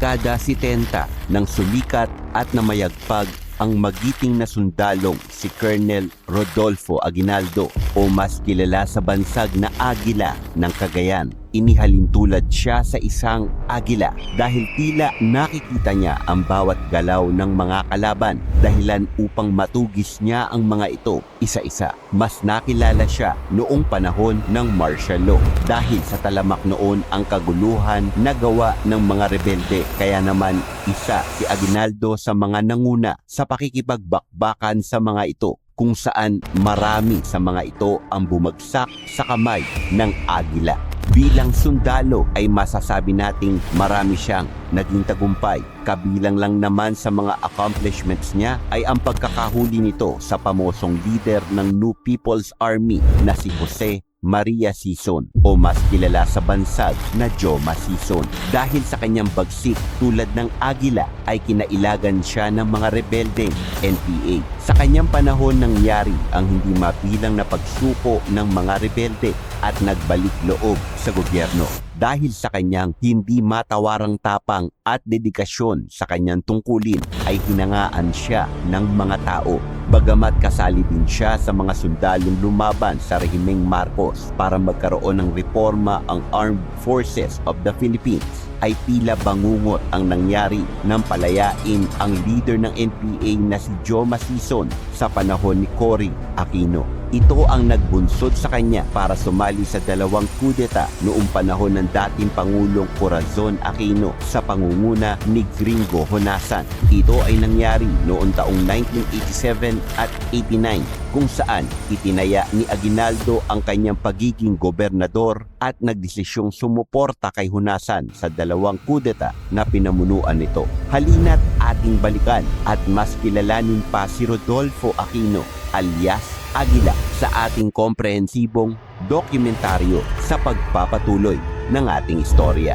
dekada 70 ng sulikat at namayagpag ang magiting na sundalong si Colonel Rodolfo Aguinaldo o mas kilala sa bansag na Agila ng Cagayan. Inihalintulad siya sa isang agila dahil tila nakikita niya ang bawat galaw ng mga kalaban dahilan upang matugis niya ang mga ito isa-isa. Mas nakilala siya noong panahon ng martial law dahil sa talamak noon ang kaguluhan na gawa ng mga rebelde kaya naman isa si Aguinaldo sa mga nanguna sa pakikipagbakbakan sa mga ito kung saan marami sa mga ito ang bumagsak sa kamay ng agila. Bilang sundalo ay masasabi nating marami siyang naging tagumpay. Kabilang lang naman sa mga accomplishments niya ay ang pagkakahuli nito sa pamosong leader ng New People's Army na si Jose Maria Sison o mas kilala sa bansag na Joma Sison. Dahil sa kanyang bagsik tulad ng agila ay kinailagan siya ng mga rebeldeng NPA. Sa kanyang panahon nangyari ang hindi mapilang na pagsuko ng mga rebelde at nagbalik loob sa gobyerno dahil sa kanyang hindi matawarang tapang at dedikasyon sa kanyang tungkulin ay hinangaan siya ng mga tao. Bagamat kasali din siya sa mga sundalong lumaban sa rehimeng Marcos para magkaroon ng reforma ang Armed Forces of the Philippines ay tila bangungot ang nangyari nang palayain ang leader ng NPA na si Joma Sison sa panahon ni Cory Aquino. Ito ang nagbunsod sa kanya para sumali sa dalawang kudeta noong panahon ng dating Pangulong Corazon Aquino sa pangunguna ni Gringo Honasan. Ito ay nangyari noong taong 1987 at 89 kung saan itinaya ni Aguinaldo ang kanyang pagiging gobernador at nagdesisyong sumuporta kay Hunasan sa dalawang kudeta na pinamunuan nito. Halina't ating balikan at mas kilalanin pa si Rodolfo Aquino alias Agila sa ating komprehensibong dokumentaryo sa pagpapatuloy ng ating istorya.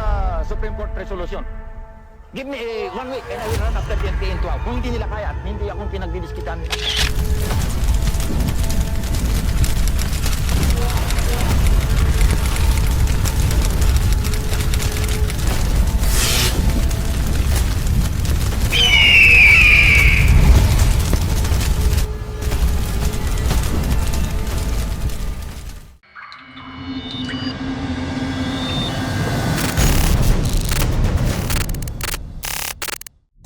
Uh, Supreme Court resolution. Give me a one week and I will run after PNP in 12. Kung hindi nila kaya at hindi akong pinagdidiskitan.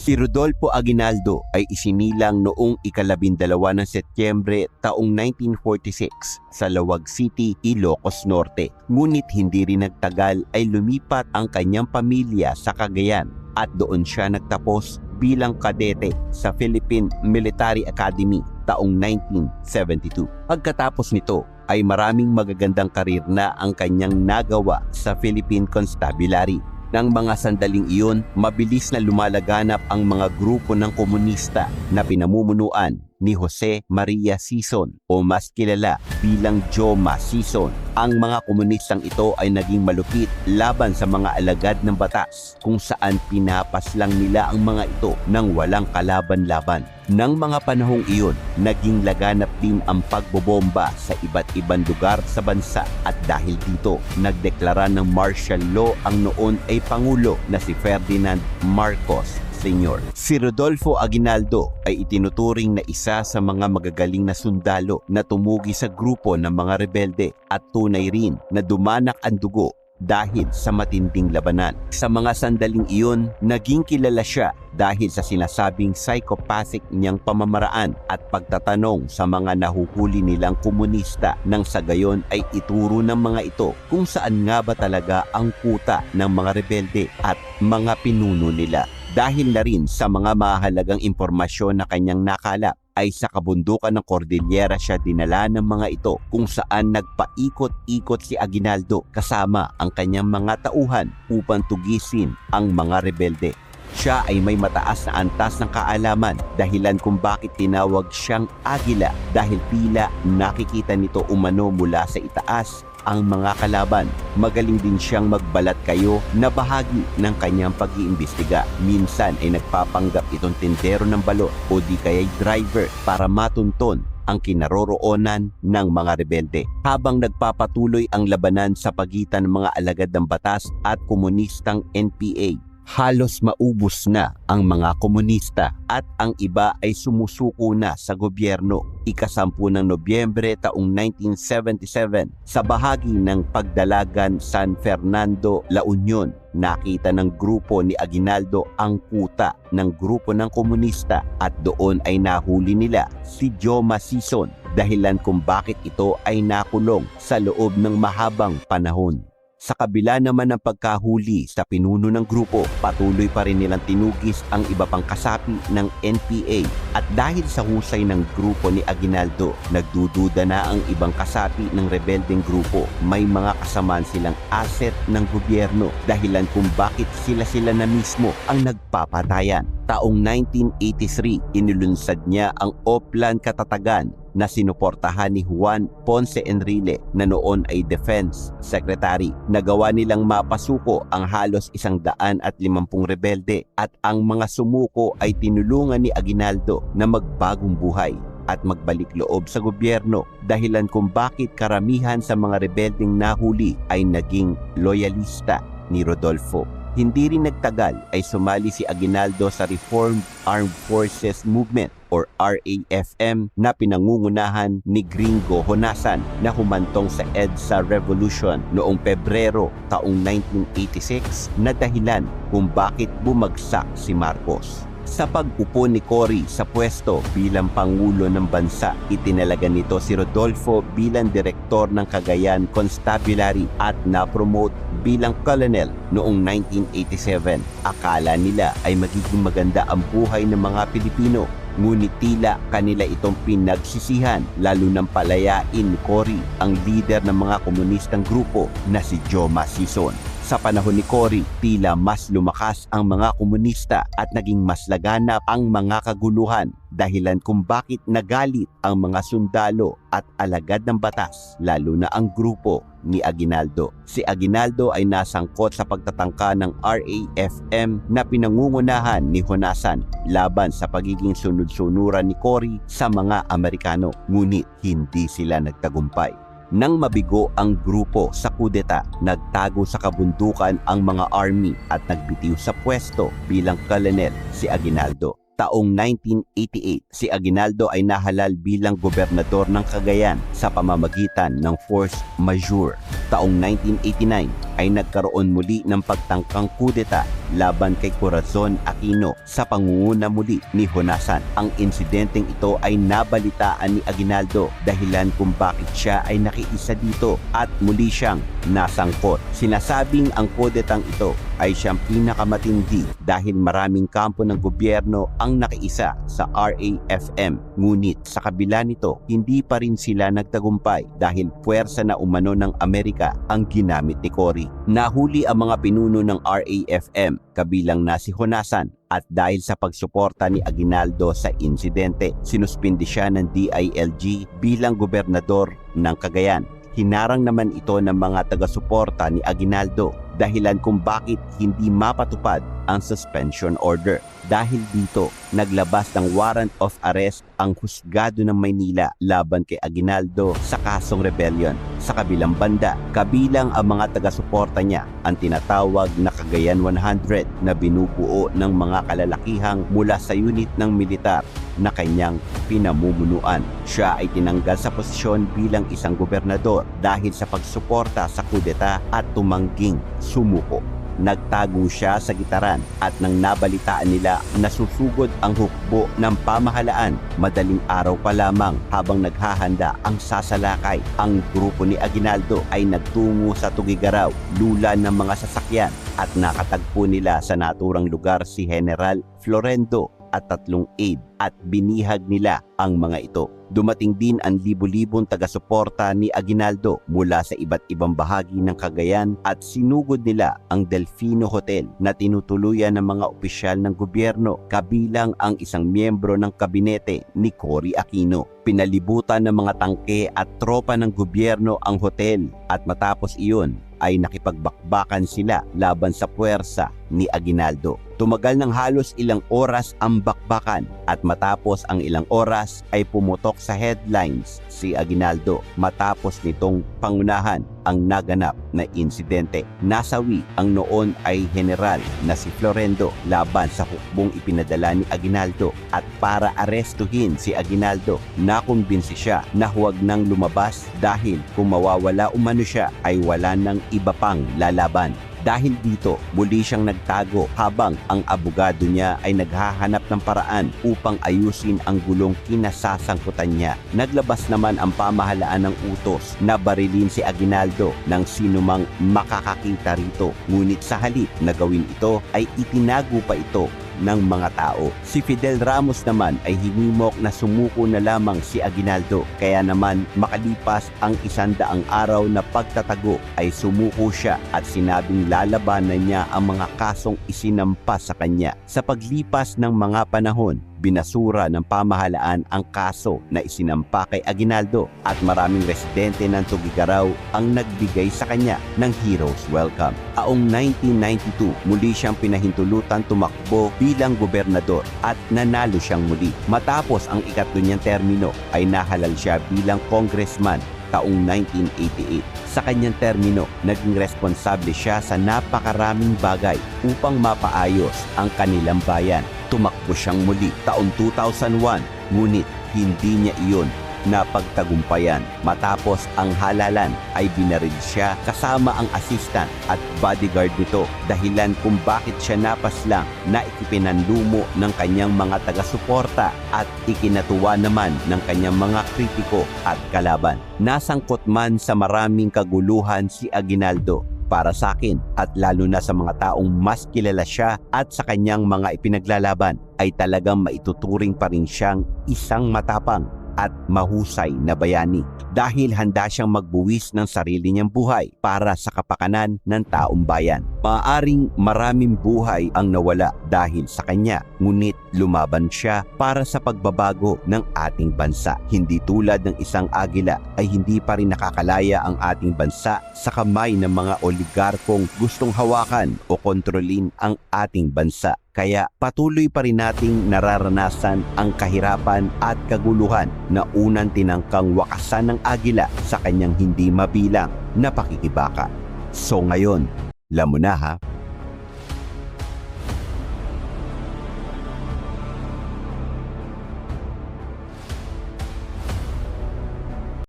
Si Rodolfo Aguinaldo ay isinilang noong ikalabindalawa ng Setyembre taong 1946 sa Lawag City, Ilocos Norte. Ngunit hindi rin nagtagal ay lumipat ang kanyang pamilya sa Cagayan at doon siya nagtapos bilang kadete sa Philippine Military Academy taong 1972. Pagkatapos nito ay maraming magagandang karir na ang kanyang nagawa sa Philippine Constabulary ng mga sandaling iyon, mabilis na lumalaganap ang mga grupo ng komunista na pinamumunuan ni Jose Maria Sison o mas kilala bilang Joma Sison. Ang mga komunistang ito ay naging malupit laban sa mga alagad ng batas kung saan pinapas lang nila ang mga ito nang walang kalaban-laban. Nang mga panahong iyon, naging laganap din ang pagbobomba sa iba't ibang lugar sa bansa at dahil dito, nagdeklara ng martial law ang noon ay Pangulo na si Ferdinand Marcos Sr. Si Rodolfo Aguinaldo ay itinuturing na isa sa mga magagaling na sundalo na tumugi sa grupo ng mga rebelde at tunay rin na dumanak ang dugo dahil sa matinding labanan. Sa mga sandaling iyon, naging kilala siya dahil sa sinasabing psychopathic niyang pamamaraan at pagtatanong sa mga nahuhuli nilang komunista nang sa gayon ay ituro ng mga ito kung saan nga ba talaga ang kuta ng mga rebelde at mga pinuno nila dahil na rin sa mga mahalagang impormasyon na kanyang nakalap ay sa kabundukan ng Cordillera siya dinala ng mga ito kung saan nagpaikot-ikot si Aguinaldo kasama ang kanyang mga tauhan upang tugisin ang mga rebelde. Siya ay may mataas na antas ng kaalaman dahilan kung bakit tinawag siyang agila dahil tila nakikita nito umano mula sa itaas ang mga kalaban. Magaling din siyang magbalat kayo na bahagi ng kanyang pag-iimbestiga. Minsan ay nagpapanggap itong tindero ng balot o di kaya'y driver para matunton ang kinaroroonan ng mga rebelde. Habang nagpapatuloy ang labanan sa pagitan ng mga alagad ng batas at komunistang NPA, halos maubos na ang mga komunista at ang iba ay sumusuko na sa gobyerno. Ikasampu ng Nobyembre taong 1977 sa bahagi ng pagdalagan San Fernando, La Union, nakita ng grupo ni Aguinaldo ang kuta ng grupo ng komunista at doon ay nahuli nila si Joma Sison dahilan kung bakit ito ay nakulong sa loob ng mahabang panahon. Sa kabila naman ng pagkahuli sa pinuno ng grupo, patuloy pa rin nilang tinugis ang iba pang kasapi ng NPA at dahil sa husay ng grupo ni Aguinaldo, nagdududa na ang ibang kasapi ng rebeldeng grupo. May mga kasamaan silang asset ng gobyerno dahilan kung bakit sila-sila na mismo ang nagpapatayan. Taong 1983, inulunsad niya ang Oplan Katatagan na sinuportahan ni Juan Ponce Enrile na noon ay Defense Secretary. Nagawa nilang mapasuko ang halos isang daan at limampung rebelde at ang mga sumuko ay tinulungan ni Aguinaldo na magbagong buhay at magbalik loob sa gobyerno dahilan kung bakit karamihan sa mga rebeldeng nahuli ay naging loyalista ni Rodolfo. Hindi rin nagtagal ay sumali si Aguinaldo sa Reformed Armed Forces Movement or RAFM na pinangungunahan ni Gringo Honasan na humantong sa EDSA Revolution noong Pebrero taong 1986 na dahilan kung bakit bumagsak si Marcos. Sa pag-upo ni Cory sa pwesto bilang Pangulo ng Bansa, itinalaga nito si Rodolfo bilang Direktor ng Cagayan Constabulary at na-promote bilang Colonel noong 1987. Akala nila ay magiging maganda ang buhay ng mga Pilipino ngunit tila kanila itong pinagsisihan lalo nang palayain ni Cory ang leader ng mga komunistang grupo na si Joma Sison. Sa panahon ni Cory, tila mas lumakas ang mga komunista at naging mas laganap ang mga kaguluhan dahilan kung bakit nagalit ang mga sundalo at alagad ng batas, lalo na ang grupo ni Aguinaldo. Si Aguinaldo ay nasangkot sa pagtatangka ng RAFM na pinangungunahan ni Honasan laban sa pagiging sunod-sunuran ni Cory sa mga Amerikano. Ngunit hindi sila nagtagumpay. Nang mabigo ang grupo sa kudeta, nagtago sa kabundukan ang mga army at nagbitiw sa pwesto bilang colonel si Aguinaldo. Taong 1988, si Aguinaldo ay nahalal bilang gobernador ng Cagayan sa pamamagitan ng force majeure. Taong 1989 ay nagkaroon muli ng pagtangkang kudeta laban kay Corazon Aquino sa pangunguna muli ni Honasan. Ang insidenteng ito ay nabalitaan ni Aguinaldo dahilan kung bakit siya ay nakiisa dito at muli siyang nasangkot. Sinasabing ang kudetang ito ay siyang pinakamatindi dahil maraming kampo ng gobyerno ang nakiisa sa RAFM. Ngunit sa kabila nito, hindi pa rin sila nagtagumpay dahil puwersa na umano ng Amerika ang ginamit ni Cory. Nahuli ang mga pinuno ng RAFM kabilang na si Honasan at dahil sa pagsuporta ni Aguinaldo sa insidente, sinuspindi siya ng DILG bilang gobernador ng Cagayan. Hinarang naman ito ng mga taga-suporta ni Aguinaldo dahilan kung bakit hindi mapatupad ang suspension order. Dahil dito, naglabas ng warrant of arrest ang husgado ng Maynila laban kay Aguinaldo sa kasong rebellion. Sa kabilang banda, kabilang ang mga taga-suporta niya ang tinatawag na Cagayan 100 na binubuo ng mga kalalakihang mula sa unit ng militar na kanyang pinamumunuan. Siya ay tinanggal sa posisyon bilang isang gobernador dahil sa pagsuporta sa kudeta at tumangging sumuko. Nagtago siya sa gitaran at nang nabalitaan nila na susugod ang hukbo ng pamahalaan, madaling araw pa lamang habang naghahanda ang sasalakay, ang grupo ni Aguinaldo ay nagtungo sa Tugigaraw, lula ng mga sasakyan at nakatagpo nila sa naturang lugar si General Florendo at tatlong aide at binihag nila ang mga ito. Dumating din ang libo-libong taga-suporta ni Aguinaldo mula sa iba't ibang bahagi ng Cagayan at sinugod nila ang Delfino Hotel na tinutuluyan ng mga opisyal ng gobyerno kabilang ang isang miyembro ng kabinete ni Cory Aquino. Pinalibutan ng mga tangke at tropa ng gobyerno ang hotel at matapos iyon ay nakipagbakbakan sila laban sa puwersa ni Aguinaldo. Tumagal ng halos ilang oras ang bakbakan at matapos ang ilang oras ay pumutok sa headlines si Aguinaldo matapos nitong pangunahan ang naganap na insidente. Nasawi ang noon ay general na si Florendo laban sa hukbong ipinadala ni Aguinaldo at para arestuhin si Aguinaldo, nakumbinsi siya na huwag nang lumabas dahil kung mawawala umano siya ay wala nang iba pang lalaban. Dahil dito, muli siyang nagtago habang ang abogado niya ay naghahanap ng paraan upang ayusin ang gulong kinasasangkutan niya. Naglabas naman ang pamahalaan ng utos na barilin si Aguinaldo ng sinumang makakakita rito. Ngunit sa halip na gawin ito ay itinago pa ito ng mga tao. Si Fidel Ramos naman ay hinimok na sumuko na lamang si Aguinaldo. Kaya naman makalipas ang isandaang araw na pagtatago ay sumuko siya at sinabing lalabanan niya ang mga kasong isinampa sa kanya. Sa paglipas ng mga panahon, binasura ng pamahalaan ang kaso na isinampa kay Aguinaldo at maraming residente ng Tugigaraw ang nagbigay sa kanya ng Heroes Welcome. Taong 1992, muli siyang pinahintulutan tumakbo bilang gobernador at nanalo siyang muli. Matapos ang ikatlo niyang termino ay nahalal siya bilang congressman taong 1988. Sa kanyang termino, naging responsable siya sa napakaraming bagay upang mapaayos ang kanilang bayan. Tumakbo siyang muli taong 2001, ngunit hindi niya iyon napagtagumpayan. Matapos ang halalan ay binaril siya kasama ang assistant at bodyguard nito dahilan kung bakit siya napaslang na ikipinanlumo ng kanyang mga taga-suporta at ikinatuwa naman ng kanyang mga kritiko at kalaban. Nasangkot man sa maraming kaguluhan si Aguinaldo para sa akin at lalo na sa mga taong mas kilala siya at sa kanyang mga ipinaglalaban ay talagang maituturing pa rin siyang isang matapang at mahusay na bayani dahil handa siyang magbuwis ng sarili niyang buhay para sa kapakanan ng taong bayan. Maaring maraming buhay ang nawala dahil sa kanya, ngunit lumaban siya para sa pagbabago ng ating bansa. Hindi tulad ng isang agila ay hindi pa rin nakakalaya ang ating bansa sa kamay ng mga oligarkong gustong hawakan o kontrolin ang ating bansa. Kaya patuloy pa rin nating nararanasan ang kahirapan at kaguluhan na unang tinangkang wakasan ng agila sa kanyang hindi mabilang na pakikibaka. So ngayon, alam mo na ha,